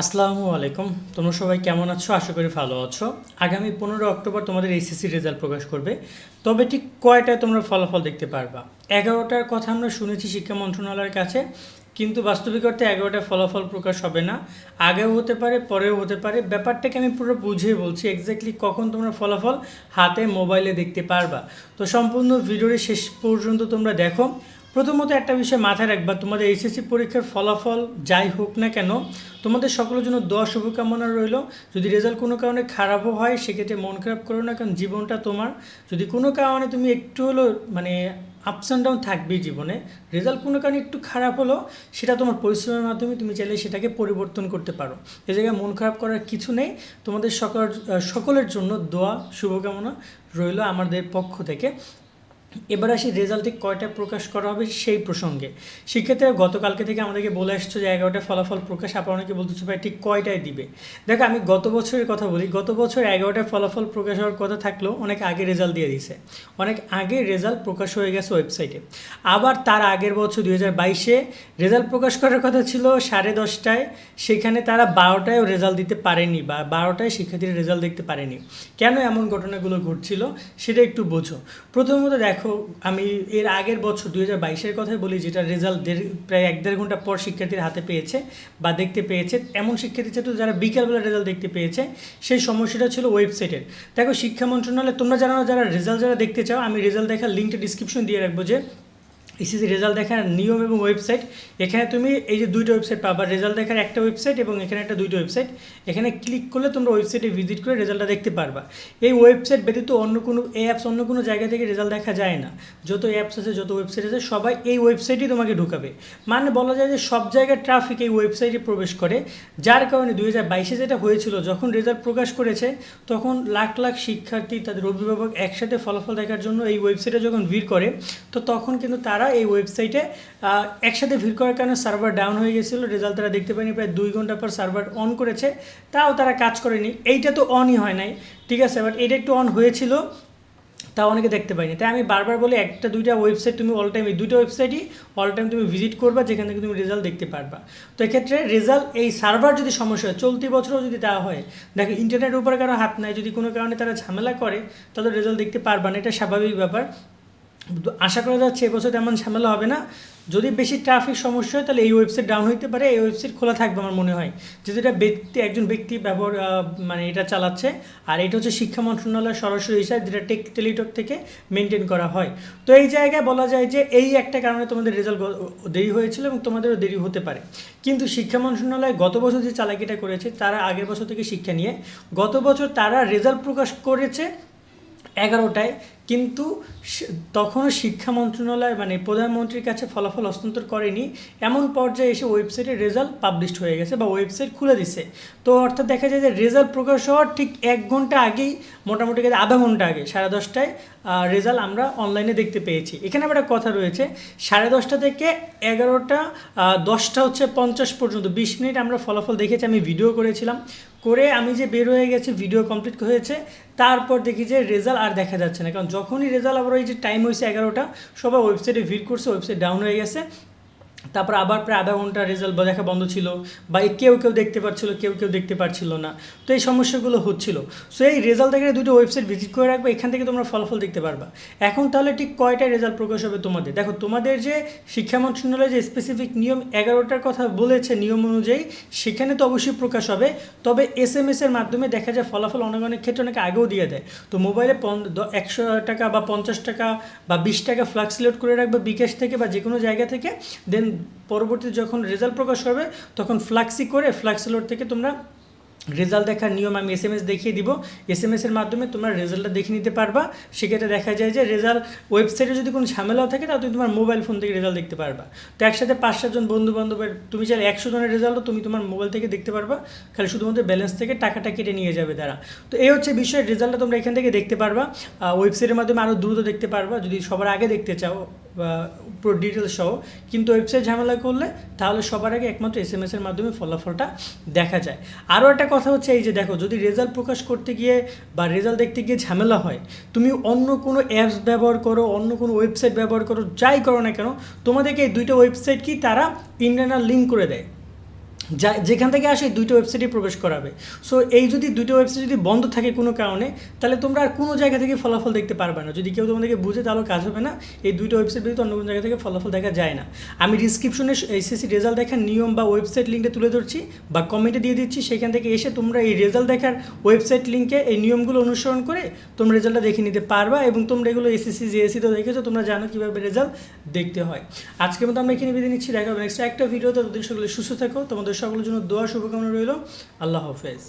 আসসালামু আলাইকুম। তোমরা সবাই কেমন আছো? আশা করি ভালো আছো। আগামী পনেরো অক্টোবর তোমাদের এইচএসসি রেজাল্ট প্রকাশ করবে। তবে ঠিক কয়টায় তোমরা ফলাফল দেখতে পারবা? এগারোটার কথা আমরা শুনেছি শিক্ষা মন্ত্রণালয়ের কাছে, কিন্তু বাস্তবিক অর্থে এগারোটায় ফলাফল প্রকাশ হবে না। আগেও হতে পারে, পরেও হতে পারে। ব্যাপারটাকে আমি পুরো বুঝিয়ে বলছি এক্স্যাক্টলি কখন তোমরা ফলাফল হাতে মোবাইলে দেখতে পারবা। তো সম্পূর্ণ ভিডিওটি শেষ পর্যন্ত তোমরা দেখো। প্রথমত একটা বিষয় মাথায় রাখবা, তোমাদের এইচএসসি পরীক্ষার ফলাফল যাই হোক না কেন, তোমাদের সকলের জন্য দশ শুভকামনা রইল। যদি রেজাল্ট কোনো কারণে খারাপও হয়, সেক্ষেত্রে মন খারাপ করো না কারণ জীবনটা তোমার। যদি কোনো কারণে তুমি একটু হলো মানে আপস অ্যান্ড ডাউন থাকবেই জীবনে রেজাল্ট কোনো কারণে একটু খারাপ হলো সেটা তোমার পরিশ্রমের মাধ্যমে তুমি চাইলে সেটাকে পরিবর্তন করতে পারো। এ জায়গায় মন খারাপ করার কিছু নেই। তোমাদের সকল সকলের জন্য দোয়া, শুভকামনা রইল আমাদের পক্ষ থেকে। এবার আসি রেজাল্ট কয়টা প্রকাশ করা হবে সেই প্রসঙ্গে। সেক্ষেত্রে গতকালকে থেকে আমাদেরকে বলে আসছো যে এগারোটা ফলাফল প্রকাশ। আপনারা অনেকে বলতেছো, ভাই, ঠিক কয়টায় দিবে? দেখো, আমি গত বছরের কথা বলি। গত বছর এগারোটা ফলাফল প্রকাশ হওয়ার কথা থাকলেও অনেক আগে রেজাল্ট দিয়ে দিছে অনেক আগে রেজাল্ট প্রকাশ হয়ে গেছে ওয়েবসাইটে। আবার তার আগের বছর দুই হাজার বাইশে রেজাল্ট প্রকাশ করার কথা ছিল সাড়ে দশটায়। সেখানে তারা বারোটায়ও রেজাল্ট দিতে পারেনি বা বারোটায় শিক্ষার্থীরা রেজাল্ট দেখতে পারেনি। কেন এমন ঘটনাগুলো ঘটছিল সেটা একটু বোঝো। প্রথমত দেখো আমি এর আগের বছর দুই হাজার বাইশের কথাই বলি, যেটা রেজাল্ট দেড়, প্রায় এক দেড় ঘণ্টা পর শিক্ষার্থীর হাতে পেয়েছে বা দেখতে পেয়েছে। এমন শিক্ষার্থী ছিল যারা বিকালবেলা রেজাল্ট দেখতে পেয়েছে, সেই সমস্যাটা ছিল ওয়েবসাইটের দেখো, শিক্ষা মন্ত্রণালয় তোমরা জানো যারা রেজাল্ট যারা দেখতে চাও, আমি রেজাল্ট দেখার লিঙ্কটা ডিসক্রিপশন দিয়ে রাখব যে এসএসসি রেজাল্ট দেখার নিয়ম এবং ওয়েবসাইট এখানে তুমি এই যে দুইটা ওয়েবসাইট পাবা রেজাল্ট দেখার একটা ওয়েবসাইট এবং এখানে একটা দুইটা ওয়েবসাইট এখানে ক্লিক করলে তোমরা ওয়েবসাইটে ভিজিট করে রেজাল্টটা দেখতে পারবা। এই ওয়েবসাইট ব্যতীত অন্য কোনো অ্যাপস অন্য কোনো জায়গা থেকে রেজাল্ট দেখা যায় না। যত অ্যাপস আছে, যত ওয়েবসাইট আছে, সবাই এই ওয়েবসাইটেই তোমাকে ঢুকাবে। মানে বলা যায় যে সব জায়গায় ট্রাফিক এই ওয়েবসাইটে প্রবেশ করে। যার কারণে দুই হাজার বাইশে যেটা হয়েছিল, যখন রেজাল্ট প্রকাশ করেছে, তখন লাখ লাখ শিক্ষার্থী, তাদের অভিভাবক একসাথে ফলাফল দেখার জন্য এই ওয়েবসাইটে যখন ভিড় করে, তো তখন কিন্তু তারা এই ওয়েবসাইটে একসাথে ভিড় করার কারণে সার্ভার ডাউন হয়ে গেছিল রেজাল্ট তারা দেখতে পায়নি, প্রায় দুই ঘণ্টা পর সার্ভার অন করেছে, তাও তারা কাজ করেনি, এইটা তো অনই হয় নাই, ঠিক আছে বাট এটা একটু অন হয়েছিল, তাও অনেকে দেখতে পাইনি তাই আমি বারবার বলি একটা, দুইটা ওয়েবসাইট তুমি অল টাইম এই দুইটা ওয়েবসাইটই অল টাইম তুমি ভিজিট করবা, যেখান থেকে তুমি রেজাল্ট দেখতে পারবা। তো এক্ষেত্রে রেজাল্ট এই সার্ভার যদি সমস্যা হয়, চলতি বছরও যদি তা হয়, দেখো ইন্টারনেটের উপরে কারও হাত নাই, যদি কোনো কারণে তারা ঝামেলা করে, তাহলে রেজাল্ট দেখতে পারবা না, এটা স্বাভাবিক ব্যাপার। তো আশা করা যাচ্ছে এবছর তেমন ঝামেলা হবে না। যদি বেশি ট্রাফিক সমস্যা হয়, তাহলে এই ওয়েবসাইট ডাউন হইতে পারে, এই ওয়েবসাইট খোলা থাকবে আমার মনে হয়। যেহেতু এটা ব্যক্তি, একজন ব্যক্তি ব্যবহার মানে এটা চালাচ্ছে, আর এটা হচ্ছে শিক্ষা মন্ত্রণালয়ের সরাসরি হিসাব যেটা টেক টেলিটক থেকে মেনটেন করা হয়। তো এই জায়গায় বলা যায় যে, এই একটা কারণে তোমাদের রেজাল্ট দেরি হয়েছিল এবং তোমাদেরও দেরি হতে পারে। কিন্তু শিক্ষা মন্ত্রণালয় গত বছর যে চালাকিটা করেছে, তারা আগের বছর থেকে শিক্ষা নিয়ে, গত বছর তারা রেজাল্ট প্রকাশ করেছে এগারোটায়। কিন্তু তখনও শিক্ষা মন্ত্রণালয় মানে প্রধানমন্ত্রীর কাছে ফলাফল হস্তান্তর করেনি। এমন পর্যায়ে এসে ওয়েবসাইটে রেজাল্ট পাবলিশড হয়ে গেছে বা ওয়েবসাইট খুলে দিছে। তো অর্থাৎ দেখা যায় যে রেজাল্ট প্রকাশ হওয়ার ঠিক এক ঘণ্টা আগেই, মোটামুটি আধা ঘণ্টা আগে, সাড়ে দশটায় রেজাল্ট আমরা অনলাইনে দেখতে পেয়েছি। এখানে আবার একটা কথা রয়েছে, সাড়ে দশটা থেকে এগারোটা দশটা হচ্ছে পঞ্চাশ পর্যন্ত, বিশ মিনিট আমরা ফলাফল দেখেছি, আমি ভিডিও করেছিলাম। করে আমি যে বের হয়ে গেছি ভিডিও কমপ্লিট হয়েছে, তারপর দেখি যে রেজাল্ট আর দেখা যাচ্ছে না। কারণ যখনই রেজাল্ট আবার ওই যে টাইম হয়েছে এগারোটা, সবাই ওয়েবসাইটে ভিড় করছে ওয়েবসাইট ডাউন হয়ে গেছে। তারপর আবার প্রায় আধা ঘণ্টা রেজাল্ট দেখা বন্ধ ছিল, বা কেউ কেউ দেখতে পাচ্ছিল কেউ কেউ দেখতে পাচ্ছিল না। তো এই সমস্যাগুলো হচ্ছিল। সো এই রেজাল্ট দেখে দুটো ওয়েবসাইট ভিজিট করে রাখবে, এখান থেকে তোমরা ফলাফল দেখতে পারবা। এখন তাহলে ঠিক কয়টায় রেজাল্ট প্রকাশ হবে তোমাদের? দেখো, তোমাদের যে শিক্ষা মন্ত্রণালয় যে স্পেসিফিক নিয়ম এগারোটার কথা বলেছে নিয়ম অনুযায়ী, সেখানে তো অবশ্যই প্রকাশ হবে। তবে এস এম এস এর মাধ্যমে দেখা যায় ফলাফল অনেক অনেক ক্ষেত্রে অনেক আগেও দিয়ে দেয়। তো মোবাইলে পন একশো টাকা বা পঞ্চাশ টাকা বা বিশ টাকা ফ্লাক্স লোড করে রাখবে বিকাশ থেকে বা যে কোনো জায়গা থেকে। দেন পরবর্তীতে যখন রেজাল্ট প্রকাশ হবে তখন ফ্লাক্সি করে ফ্লাক্স লোড থেকে তোমরা রেজাল্ট দেখার নিয়ম আমি এস এম এস দেখিয়ে দিব। এস এম এসের মাধ্যমে তোমরা রেজাল্টটা দেখে নিতে পারবা। সেক্ষেত্রে দেখা যায় যে রেজাল্ট ওয়েবসাইটে যদি কোনো ঝামেলাও থাকে, তাহলে তুমি তোমার মোবাইল ফোন থেকে রেজাল্ট দেখতে পারবা। তো একসাথে পাঁচ সাতজন বন্ধু বান্ধবের তুমি চাইলে একশো জনের রেজাল্টও তুমি তোমার মোবাইল থেকে দেখতে পারবা। খালি শুধুমাত্র ব্যালেন্স থেকে টাকাটা কেটে নিয়ে যাবে তারা। তো এই হচ্ছে বিষয় রেজাল্টটা তোমরা এখান থেকে দেখতে পারবা। ওয়েবসাইটের মাধ্যমে আরও দ্রুত দেখতে পারবা। যদি সবার আগে দেখতে চাও পুরো ডিটেলস সহ। কিন্তু ওয়েবসাইট ঝামেলা করলে তাহলে সবার আগে একমাত্র এস এম এসের মাধ্যমে ফলাফলটা দেখা যায়। আরও একটা কথা হচ্ছে এই যে দেখো, যদি রেজাল্ট প্রকাশ করতে গিয়ে বা রেজাল্ট দেখতে গিয়ে ঝামেলা হয়, তুমি অন্য কোনো অ্যাপস ব্যবহার করো, অন্য কোনো ওয়েবসাইট ব্যবহার করো, যাই করো না কেন, তোমাদেরকে এই দুইটা ওয়েবসাইট কি তারা ইন্টারনাল লিঙ্ক করে দেয়। যা, যেখান থেকে আসে দুইটা ওয়েবসাইটে প্রবেশ করাবে। সো এই যদি দুইটা ওয়েবসাইট যদি বন্ধ থাকে কোনো কারণে, তাহলে তোমরা আর কোনো জায়গা থেকে ফলাফল দেখতে পারবে না। যদি কেউ তোমাদেরকে বুঝে তাহলে কাজ হবে না, এই দুইটা ওয়েবসাইট ব্যতীত অন্য কোনো জায়গা থেকে ফলাফল দেখা যায় না। আমি ডিসক্রিপশনে এসএসসি রেজাল্ট দেখার নিয়ম বা ওয়েবসাইট লিঙ্কটা তুলে ধরছি বা কমেন্টে দিয়ে দিচ্ছি। সেখান থেকে এসে তোমরা এই রেজাল্ট দেখার ওয়েবসাইট লিঙ্কে এই নিয়মগুলো অনুসরণ করে তোমরা রেজাল্টটা দেখে নিতে পারবা এবং তোমরা এগুলো এসএসসি জিএসসি তো দেখেছ, তোমরা জানো কীভাবে রেজাল্ট দেখতে হয়। আজকের মতো আমরা এখানে বেঁধে নিচ্ছি। দেখা হবে নেক্সট একটা ভিডিওতে ততদিন সকলে সুস্থ থাকো। তোমাদের সকলের জন্য দোয়া শুভকামনা রইল। আল্লাহ হাফেজ।